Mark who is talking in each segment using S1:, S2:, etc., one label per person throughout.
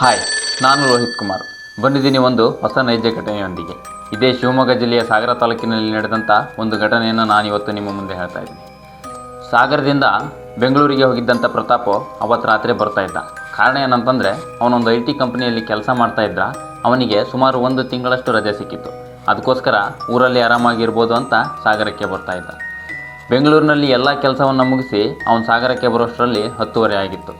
S1: Hi, ನಾನು ರೋಹಿತ್ ಕುಮಾರ್. ಬಂದಿದ್ದೀನಿ ಒಂದು ಹೊಸ ನೈಜ ಘಟನೆಯೊಂದಿಗೆ. ಇದೇ ಶಿವಮೊಗ್ಗ ಜಿಲ್ಲೆಯ ಸಾಗರ ತಾಲೂಕಿನಲ್ಲಿ ನಡೆದಂಥ ಒಂದು ಘಟನೆಯನ್ನು ನಾನು ಇವತ್ತು ನಿಮ್ಮ ಮುಂದೆ ಹೇಳ್ತಾ ಇದ್ದೀನಿ. ಸಾಗರದಿಂದ ಬೆಂಗಳೂರಿಗೆ ಹೋಗಿದ್ದಂಥ ಪ್ರತಾಪು ಅವತ್ತು ರಾತ್ರಿ ಬರ್ತಾ ಇದ್ದ. ಕಾರಣ ಏನಂತಂದರೆ, ಅವನೊಂದು ಐ ಟಿ ಕಂಪ್ನಿಯಲ್ಲಿ ಕೆಲಸ ಮಾಡ್ತಾ ಇದ್ದ. ಅವನಿಗೆ ಸುಮಾರು ಒಂದು ತಿಂಗಳಷ್ಟು ರಜೆ ಸಿಕ್ಕಿತ್ತು. ಅದಕ್ಕೋಸ್ಕರ ಊರಲ್ಲಿ ಆರಾಮಾಗಿರ್ಬೋದು ಅಂತ ಸಾಗರಕ್ಕೆ ಬರ್ತಾ ಇದ್ದ. ಬೆಂಗಳೂರಿನಲ್ಲಿ ಎಲ್ಲ ಕೆಲಸವನ್ನು ಮುಗಿಸಿ ಅವನು ಸಾಗರಕ್ಕೆ ಬರೋಷ್ಟರಲ್ಲಿ ಹತ್ತುವರೆ ಆಗಿತ್ತು.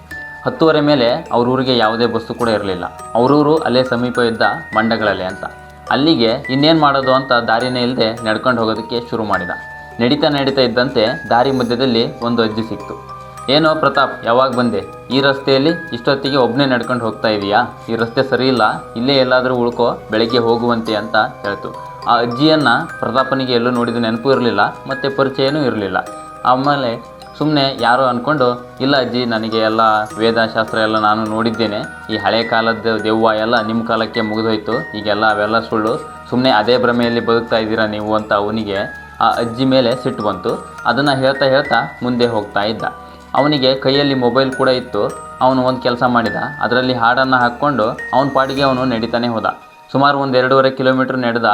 S1: ಹತ್ತುವರೆ ಮೇಲೆ ಅವ್ರೂರಿಗೆ ಯಾವುದೇ ಬಸ್ಸು ಕೂಡ ಇರಲಿಲ್ಲ. ಅವರೂರು ಅಲ್ಲೇ ಸಮೀಪ ಇದ್ದ ಮಂಡಗಳಲ್ಲಿ ಅಂತ. ಅಲ್ಲಿಗೆ ಇನ್ನೇನು ಮಾಡೋದು ಅಂತ ದಾರಿನೇ ಇಲ್ಲದೆ ನಡ್ಕೊಂಡು ಹೋಗೋದಕ್ಕೆ ಶುರು ಮಾಡಿದ. ನಡೀತಾ ನಡೀತಾ ಇದ್ದಂತೆ ದಾರಿ ಮಧ್ಯದಲ್ಲಿ ಒಂದು ಅಜ್ಜಿ ಸಿಕ್ತು. ಏನೋ ಪ್ರತಾಪ್, ಯಾವಾಗ ಬಂದೆ? ಈ ರಸ್ತೆಯಲ್ಲಿ ಇಷ್ಟೊತ್ತಿಗೆ ಒಬ್ಬನೇ ನಡ್ಕೊಂಡು ಹೋಗ್ತಾ ಇದೀಯಾ? ಈ ರಸ್ತೆ ಸರಿ ಇಲ್ಲ, ಇಲ್ಲೇ ಎಲ್ಲಾದರೂ ಉಳ್ಕೋ, ಬೆಳಗ್ಗೆ ಹೋಗುವಂತೆ ಅಂತ ಹೇಳ್ತು. ಆ ಅಜ್ಜಿಯನ್ನು ಪ್ರತಾಪನಿಗೆ ಎಲ್ಲೂ ನೋಡಿದ ನೆನಪು ಇರಲಿಲ್ಲ, ಮತ್ತು ಪರಿಚಯನೂ ಇರಲಿಲ್ಲ. ಆಮೇಲೆ ಸುಮ್ಮನೆ ಯಾರೋ ಅಂದ್ಕೊಂಡು ಇಲ್ಲ ಅಜ್ಜಿ, ನನಗೆ ಎಲ್ಲ ವೇದಶಾಸ್ತ್ರ ಎಲ್ಲ ನಾನು ನೋಡಿದ್ದೇನೆ. ಈ ಹಳೆ ಕಾಲದ ದೆವ್ವ ಎಲ್ಲ ನಿಮ್ಮ ಕಾಲಕ್ಕೆ ಮುಗಿದೋಯ್ತು. ಈಗೆಲ್ಲ ಅವೆಲ್ಲ ಸುಳ್ಳು. ಸುಮ್ಮನೆ ಅದೇ ಭ್ರಮೆಯಲ್ಲಿ ಬದುಕ್ತಾ ಇದ್ದೀರಾ ನೀವು ಅಂತ ಅವನಿಗೆ ಆ ಅಜ್ಜಿ ಮೇಲೆ ಸಿಟ್ಟು ಬಂತು. ಅದನ್ನು ಹೇಳ್ತಾ ಹೇಳ್ತಾ ಮುಂದೆ ಹೋಗ್ತಾ ಇದ್ದ. ಅವನಿಗೆ ಕೈಯಲ್ಲಿ ಮೊಬೈಲ್ ಕೂಡ ಇತ್ತು. ಅವನು ಒಂದು ಕೆಲಸ ಮಾಡಿದ. ಅದರಲ್ಲಿ ಹಾಡನ್ನು ಹಾಕ್ಕೊಂಡು ಅವನ ಪಾಡಿಗೆ ಅವನು ನಡೀತಾನೆ ಹೋದ. ಸುಮಾರು ಒಂದು ಎರಡೂವರೆ ಕಿಲೋಮೀಟ್ರ್ ನಡೆದ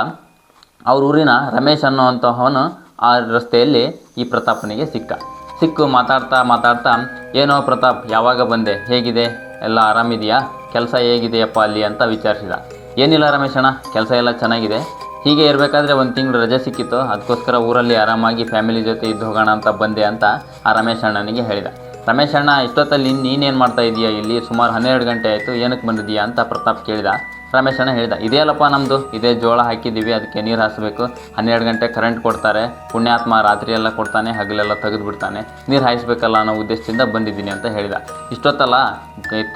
S1: ಅವ್ರ ಊರಿನ ರಮೇಶ್ ಅನ್ನೋ ಅಂಥವನು ಆ ರಸ್ತೆಯಲ್ಲಿ ಈ ಪ್ರತಾಪನಿಗೆ ಸಿಕ್ಕ. ಸಿಕ್ಕು ಮಾತಾಡ್ತಾ ಮಾತಾಡ್ತಾ ಏನೋ ಪ್ರತಾಪ್ ಯಾವಾಗ ಬಂದೆ? ಹೇಗಿದೆ? ಎಲ್ಲ ಆರಾಮಿದೆಯಾ? ಕೆಲಸ ಹೇಗಿದೆಯಪ್ಪ ಅಲ್ಲಿ ಅಂತ ವಿಚಾರಿಸಿದ. ಏನಿಲ್ಲ ರಮೇಶಣ್ಣ ಕೆಲಸ ಎಲ್ಲ ಚೆನ್ನಾಗಿದೆ. ಹೀಗೆ ಇರಬೇಕಾದ್ರೆ ಒಂದು ತಿಂಗಳು ರಜೆ ಸಿಕ್ಕಿತ್ತು. ಅದಕ್ಕೋಸ್ಕರ ಊರಲ್ಲಿ ಆರಾಮಾಗಿ ಫ್ಯಾಮಿಲಿ ಜೊತೆ ಇದ್ದು ಹೋಗೋಣ ಅಂತ ಬಂದೆ ಅಂತ ಆ ರಮೇಶ್ ಅಣ್ಣನಿಗೆ ಹೇಳಿದ. ರಮೇಶ್ ಅಣ್ಣ, ಇಷ್ಟೊತ್ತಲ್ಲಿ ನೀನೇನು ಮಾಡ್ತಾ ಇದೀಯಾ ಇಲ್ಲಿ? ಸುಮಾರು ಹನ್ನೆರಡು ಗಂಟೆ ಆಯಿತು, ಏನಕ್ಕೆ ಬಂದಿದ್ದೀಯಾ ಅಂತ ಪ್ರತಾಪ್ ಕೇಳಿದ. ರಮೇಶ್ ಅಣ್ಣ ಹೇಳಿದ, ಇದೇ ಅಲ್ಲಪ್ಪ ನಮ್ಮದು ಇದೇ ಜೋಳ ಹಾಕಿದ್ದೀವಿ, ಅದಕ್ಕೆ ನೀರು ಹಾಸಬೇಕು. ಹನ್ನೆರಡು ಗಂಟೆ ಕರೆಂಟ್ ಕೊಡ್ತಾರೆ. ಪುಣ್ಯಾತ್ಮ ರಾತ್ರಿ ಎಲ್ಲ ಕೊಡ್ತಾನೆ, ಹಗಲೆಲ್ಲ ತೆಗೆದು ಬಿಡ್ತಾನೆ ನೀರು ಹಾಯಿಸ್ಬೇಕಲ್ಲ ಅನ್ನೋ ಉದ್ದೇಶದಿಂದ ಬಂದಿದ್ದೀನಿ ಅಂತ ಹೇಳಿದ. ಇಷ್ಟೊತ್ತಲ್ಲ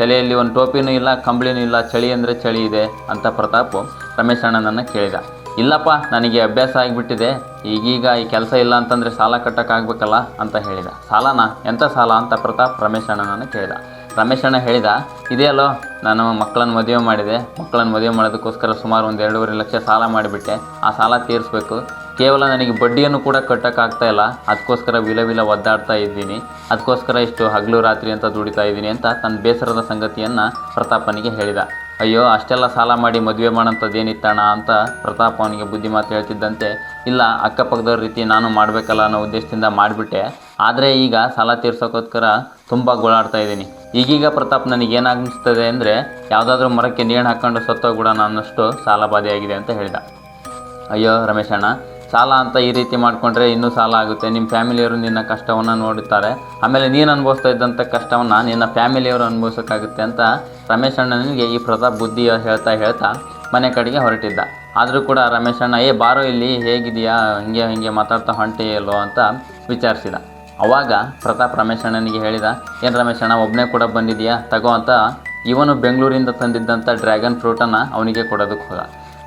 S1: ತಲೆಯಲ್ಲಿ ಒಂದು ಟೋಪಿನೂ ಇಲ್ಲ, ಕಂಬಳಿನೂ ಇಲ್ಲ, ಚಳಿ ಅಂದರೆ ಚಳಿ ಇದೆ, ಅಂತ ಪ್ರತಾಪ್ ರಮೇಶ್ ಅಣ್ಣನನ್ನು ಕೇಳಿದ. ಇಲ್ಲಪ್ಪ, ನನಗೆ ಅಭ್ಯಾಸ ಆಗಿಬಿಟ್ಟಿದೆ. ಈಗೀಗ ಈ ಕೆಲಸ ಇಲ್ಲ ಅಂತಂದರೆ ಸಾಲ ಕಟ್ಟೋಕ್ಕಾಗಬೇಕಲ್ಲ ಅಂತ ಹೇಳಿದ. ಸಾಲನಾ? ಎಂಥ ಸಾಲ ಅಂತ ಪ್ರತಾಪ್ ರಮೇಶ್ ಅಣ್ಣನನ್ನು ಕೇಳಿದ. ರಮೇಶ್ ಅಣ್ಣ ಹೇಳಿದ, ಇದೆಯಲ್ಲೋ, ನಾನು ಮಕ್ಕಳನ್ನು ಮದುವೆ ಮಾಡಿದೆ. ಮಕ್ಕಳನ್ನು ಮದುವೆ ಮಾಡೋದಕ್ಕೋಸ್ಕರ ಸುಮಾರು ಒಂದು ಎರಡೂವರೆ ಲಕ್ಷ ಸಾಲ ಮಾಡಿಬಿಟ್ಟೆ. ಆ ಸಾಲ ತೀರಿಸ್ಬೇಕು. ಕೇವಲ ನನಗೆ ಬಡ್ಡಿಯನ್ನು ಕೂಡ ಕಟ್ಟೋಕ್ಕಾಗ್ತಾ ಇಲ್ಲ. ಅದಕ್ಕೋಸ್ಕರ ವಿಲ ವಿಲ ಒದ್ದಾಡ್ತಾ ಇದ್ದೀನಿ. ಅದಕ್ಕೋಸ್ಕರ ಇಷ್ಟು ಹಗಲು ರಾತ್ರಿ ಅಂತ ದುಡಿತಾ ಇದ್ದೀನಿ ಅಂತ ತನ್ನ ಬೇಸರದ ಸಂಗತಿಯನ್ನು ಪ್ರತಾಪನಿಗೆ ಹೇಳಿದ. ಅಯ್ಯೋ, ಅಷ್ಟೆಲ್ಲ ಸಾಲ ಮಾಡಿ ಮದುವೆ ಮಾಡೋಂಥದ್ದು ಏನಿತ್ತಣ್ಣ ಅಂತ ಪ್ರತಾಪ್ ಅವನಿಗೆ ಬುದ್ಧಿ ಮಾತು ಹೇಳ್ತಿದ್ದಂತೆ. ಇಲ್ಲ, ಅಕ್ಕಪಕ್ಕದವ್ರ ರೀತಿ ನಾನು ಮಾಡಬೇಕಲ್ಲ ಅನ್ನೋ ಉದ್ದೇಶದಿಂದ ಮಾಡಿಬಿಟ್ಟೆ. ಆದರೆ ಈಗ ಸಾಲ ತೀರ್ಸೋಕ್ಕೋಸ್ಕರ ತುಂಬ ಗೋಳಾಡ್ತಾ ಇದ್ದೀನಿ. ಈಗೀಗ ಪ್ರತಾಪ್ ನನಗೇನಾಗಿಸ್ತದೆ ಅಂದರೆ ಯಾವುದಾದ್ರೂ ಮರಕ್ಕೆ ನೇಣು ಹಾಕ್ಕೊಂಡು ಸತ್ತೋಗ್ಬಿಡೋಣ ಅನ್ನೋಷ್ಟು ಸಾಲ ಬಾಧೆಯಾಗಿದೆ ಅಂತ ಹೇಳಿದ. ಅಯ್ಯೋ ರಮೇಶ್ ಅಣ್ಣ ಸಾಲ ಅಂತ ಈ ರೀತಿ ಮಾಡಿಕೊಂಡ್ರೆ ಇನ್ನೂ ಸಾಲ ಆಗುತ್ತೆ. ನಿಮ್ಮ ಫ್ಯಾಮಿಲಿಯವರು ನಿನ್ನ ಕಷ್ಟವನ್ನು ನೋಡುತ್ತಾರೆ. ಆಮೇಲೆ ನೀನು ಅನುಭವಿಸ್ತಾ ಇದ್ದಂಥ ಕಷ್ಟವನ್ನು ನಿನ್ನ ಫ್ಯಾಮಿಲಿಯವರು ಅನುಭವಿಸೋಕ್ಕಾಗುತ್ತೆ ಅಂತ ರಮೇಶ್ ಅಣ್ಣನಿಗೆ ಈ ಪ್ರತಾಪ್ ಬುದ್ಧಿ ಹೇಳ್ತಾ ಹೇಳ್ತಾ ಮನೆ ಕಡೆಗೆ ಹೊರಟಿದ್ದ. ಆದರೂ ಕೂಡ ರಮೇಶ್ ಅಣ್ಣ, ಏ, ಬಾರೋ ಇಲ್ಲಿ ಹೇಗಿದೆಯಾ ಹಿಂಗೆ ಹಿಂಗೆ ಮಾತಾಡ್ತಾ ಹೊಂಟೆಯಲ್ಲೋ ಅಂತ ವಿಚಾರಿಸಿದ. ಅವಾಗ ಪ್ರತಾಪ್ ರಮೇಶ್ ಅಣ್ಣನಿಗೆ ಹೇಳಿದ, ಏನು ರಮೇಶ್ ಅಣ್ಣ ಒಬ್ಬನೇ ಕೂಡ ಬಂದಿದೆಯಾ ತಗೋ ಅಂತ ಇವನು ಬೆಂಗಳೂರಿಂದ ತಂದಿದ್ದಂಥ ಡ್ರ್ಯಾಗನ್ ಫ್ರೂಟನ್ನು ಅವನಿಗೆ ಕೊಡೋದಕ್ಕೆ ಹೋದ.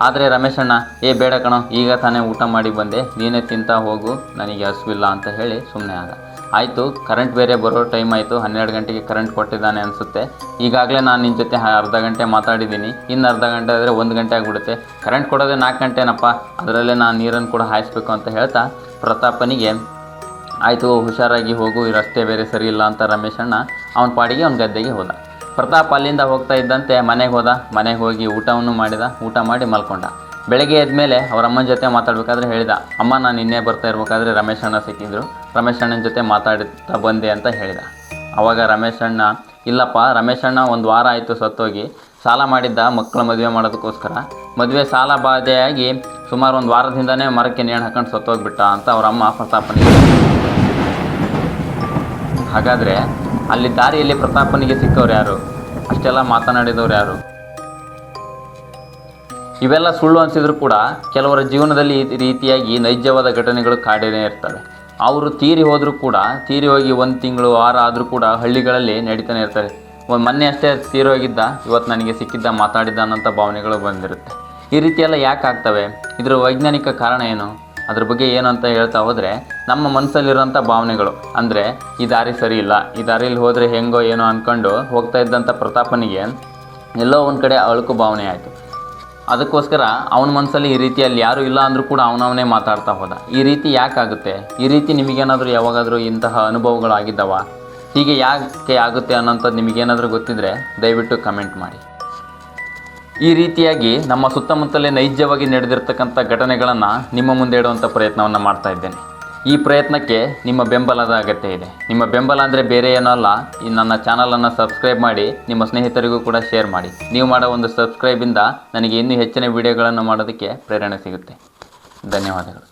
S1: ಆದರೆ ರಮೇಶಣ್ಣ, ಏ ಬೇಡ ಕಣೋ, ಈಗ ತಾನೇ ಊಟ ಮಾಡಿ ಬಂದೆ, ನೀನೇ ತಿಂತಾ ಹೋಗು, ನನಗೆ ಹಸುವಿಲ್ಲ ಅಂತ ಹೇಳಿ ಸುಮ್ಮನೆ ಆಗ ಆಯಿತು ಕರೆಂಟ್ ಬೇರೆ ಬರೋ ಟೈಮ್ ಆಯಿತು, ಹನ್ನೆರಡು ಗಂಟೆಗೆ ಕರೆಂಟ್ ಕೊಟ್ಟಿದ್ದಾನೆ ಅನಿಸುತ್ತೆ. ಈಗಾಗಲೇ ನಾನು ನಿನ್ನ ಜೊತೆ ಅರ್ಧ ಗಂಟೆ ಮಾತಾಡಿದ್ದೀನಿ, ಇನ್ನು ಅರ್ಧ ಗಂಟೆ ಆದರೆ ಒಂದು ಗಂಟೆ ಆಗಿಬಿಡುತ್ತೆ. ಕರೆಂಟ್ ಕೊಡೋದೇ ನಾಲ್ಕು ಗಂಟೆನಪ್ಪ, ಅದರಲ್ಲೇ ನಾನು ನೀರನ್ನು ಕೂಡ ಹಾಯಿಸ್ಬೇಕು ಅಂತ ಹೇಳ್ತಾ ಪ್ರತಾಪನಿಗೆ, ಆಯಿತು, ಹುಷಾರಾಗಿ ಹೋಗು ಈ ರಸ್ತೆ ಬೇರೆ ಸರಿ ಇಲ್ಲ ಅಂತ ರಮೇಶಣ್ಣ ಅವನ ಪಾಡಿಗೆ ಅವನ ಗದ್ದೆಗೆ ಹೋದ. ಪ್ರತಾಪ್ ಅಲ್ಲಿಂದ ಹೋಗ್ತಾ ಇದ್ದಂತೆ ಮನೆಗೆ ಹೋದ. ಮನೆಗೆ ಹೋಗಿ ಊಟವನ್ನು ಮಾಡಿದ. ಊಟ ಮಾಡಿ ಮಲ್ಕೊಂಡ. ಬೆಳಗ್ಗೆ ಎದ್ಮೇಲೆ ಅವರ ಅಮ್ಮನ ಜೊತೆ ಮಾತಾಡಬೇಕಾದ್ರೆ ಹೇಳಿದ. ಅಮ್ಮ, ನಾನು ನಿನ್ನೆ ಬರ್ತಾ ಇರಬೇಕಾದ್ರೆ ರಮೇಶ್ ಅಣ್ಣ ಸಿಕ್ಕಿದ್ರು. ರಮೇಶ್ ಅಣ್ಣನ ಜೊತೆ ಮಾತಾಡ್ತಾ ಬಂದೆ ಅಂತ ಹೇಳಿದ. ಆವಾಗ ರಮೇಶ್ ಅಣ್ಣ, ಇಲ್ಲಪ್ಪ, ರಮೇಶ್ ಅಣ್ಣ ಒಂದು ವಾರ ಆಯಿತು ಸತ್ತೋಗಿ. ಸಾಲ ಮಾಡಿದ್ದ ಮಕ್ಕಳ ಮದುವೆ ಮಾಡೋದಕ್ಕೋಸ್ಕರ. ಮದುವೆ ಸಾಲ ಬಾಧೆಯಾಗಿ ಸುಮಾರು ಒಂದು ವಾರದಿಂದನೇ ಮರಕ್ಕೆ ನೇಣು ಹಾಕೊಂಡು ಸತ್ತೋಗ್ಬಿಟ್ಟ ಅಂತ ಅವರ ಅಮ್ಮ ಪ್ರತಾಪನಿಗೆ ಹಾಗಾದರೆ ಅಲ್ಲಿ ದಾರಿಯಲ್ಲಿ ಪ್ರತಾಪನಿಗೆ ಸಿಕ್ಕವ್ರು ಯಾರು? ಅಷ್ಟೆಲ್ಲ ಮಾತನಾಡಿದವ್ರು ಯಾರು? ಇವೆಲ್ಲ ಸುಳ್ಳು ಅನಿಸಿದ್ರು ಕೂಡ ಕೆಲವರ ಜೀವನದಲ್ಲಿ ಈ ರೀತಿಯಾಗಿ ನೈಜವಾದ ಘಟನೆಗಳು ಕಾಡೇನೇ ಇರ್ತವೆ. ಅವರು ತೀರಿ ಹೋದರೂ ಕೂಡ, ತೀರಿ ಹೋಗಿ ಒಂದು ತಿಂಗಳು, ವಾರ ಆದರೂ ಕೂಡ ಹಳ್ಳಿಗಳಲ್ಲಿ ನಡೀತಾನೆ ಇರ್ತಾರೆ. ಒಂದು ಮೊನ್ನೆ ಅಷ್ಟೇ ತೀರಿ ಹೋಗಿದ್ದ ಇವತ್ತು ನನಗೆ ಸಿಕ್ಕಿದ್ದ, ಮಾತಾಡಿದ್ದ ಅನ್ನೋಂಥ ಭಾವನೆಗಳು ಬಂದಿರುತ್ತೆ. ಈ ರೀತಿಯೆಲ್ಲ ಯಾಕೆ ಆಗ್ತವೆ? ಇದರ ವೈಜ್ಞಾನಿಕ ಕಾರಣ ಏನು? ಅದ್ರ ಬಗ್ಗೆ ಏನು ಅಂತ ಹೇಳ್ತಾ ಹೋದರೆ, ನಮ್ಮ ಮನಸ್ಸಲ್ಲಿರೋಂಥ ಭಾವನೆಗಳು, ಅಂದರೆ ಈ ದಾರಿ ಸರಿ ಇಲ್ಲ, ಈ ದಾರಿಯಲ್ಲಿ ಹೋದರೆ ಹೆಂಗೋ ಏನೋ ಅಂದ್ಕೊಂಡು ಹೋಗ್ತಾ ಇದ್ದಂಥ ಪ್ರತಾಪನಿಗೆ ಎಲ್ಲೋ ಒಂದು ಕಡೆ ಅಳುಕು ಭಾವನೆ ಆಯಿತು. ಅದಕ್ಕೋಸ್ಕರ ಅವನ ಮನಸ್ಸಲ್ಲಿ ಈ ರೀತಿಯಲ್ಲಿ ಯಾರೂ ಇಲ್ಲ ಅಂದರೂ ಕೂಡ ಅವನವನೇ ಮಾತಾಡ್ತಾ ಹೋದ. ಈ ರೀತಿ ಯಾಕಾಗುತ್ತೆ? ಈ ರೀತಿ ನಿಮಗೇನಾದರೂ ಯಾವಾಗಾದರೂ ಇಂತಹ ಅನುಭವಗಳು ಆಗಿದ್ದಾವ ಹೀಗೆ ಯಾಕೆ ಆಗುತ್ತೆ ಅನ್ನೋಂಥದ್ದು ನಿಮಗೇನಾದರೂ ಗೊತ್ತಿದ್ದರೆ ದಯವಿಟ್ಟು ಕಮೆಂಟ್ ಮಾಡಿ. ಈ ರೀತಿಯಾಗಿ ನಮ್ಮ ಸುತ್ತಮುತ್ತಲೇ ನೈಜವಾಗಿ ನಡೆದಿರ್ತಕ್ಕಂಥ ಘಟನೆಗಳನ್ನು ನಿಮ್ಮ ಮುಂದೆ ಇಡುವಂಥ ಪ್ರಯತ್ನವನ್ನು ಮಾಡ್ತಾ ಇದ್ದೇನೆ. ಈ ಪ್ರಯತ್ನಕ್ಕೆ ನಿಮ್ಮ ಬೆಂಬಲದ ಅಗತ್ಯ ಇದೆ. ನಿಮ್ಮ ಬೆಂಬಲ ಅಂದರೆ ಬೇರೆ ಏನೂ ಅಲ್ಲ. ಈ ನನ್ನ ಚಾನಲನ್ನು ಸಬ್ಸ್ಕ್ರೈಬ್ ಮಾಡಿ, ನಿಮ್ಮ ಸ್ನೇಹಿತರಿಗೂ ಕೂಡ ಶೇರ್ ಮಾಡಿ. ನೀವು ಮಾಡೋ ಒಂದು ಸಬ್ಸ್ಕ್ರೈಬಿಂದ ನನಗೆ ಇನ್ನೂ ಹೆಚ್ಚಿನ ವಿಡಿಯೋಗಳನ್ನು ಮಾಡೋದಕ್ಕೆ ಪ್ರೇರಣೆ ಸಿಗುತ್ತೆ. ಧನ್ಯವಾದಗಳು.